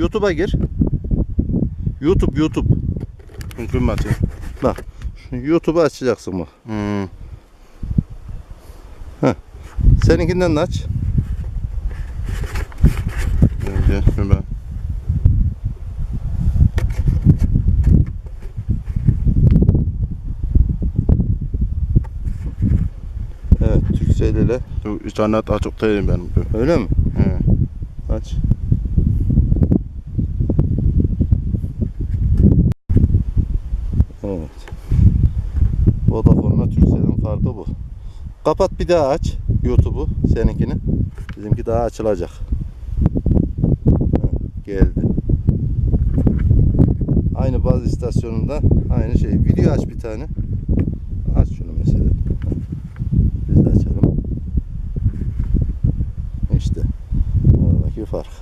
YouTube'a gir. YouTube YouTube. Mümkün mü açayım? Bak. YouTube'u açacaksın bak. Hmm. Seninkinden de aç. Şunu ben. Evet Türkcell ile. İnternet açık değilim benim. Öyle mi? He. Aç. Evet. Vodafone'la Türkcell'in farkı bu. Kapat bir daha aç YouTube'u seninkini. Bizimki daha açılacak. Geldi. Aynı baz istasyonunda aynı şey. Video aç bir tane. Aç şunu mesela. Biz de açalım. İşte aradaki fark.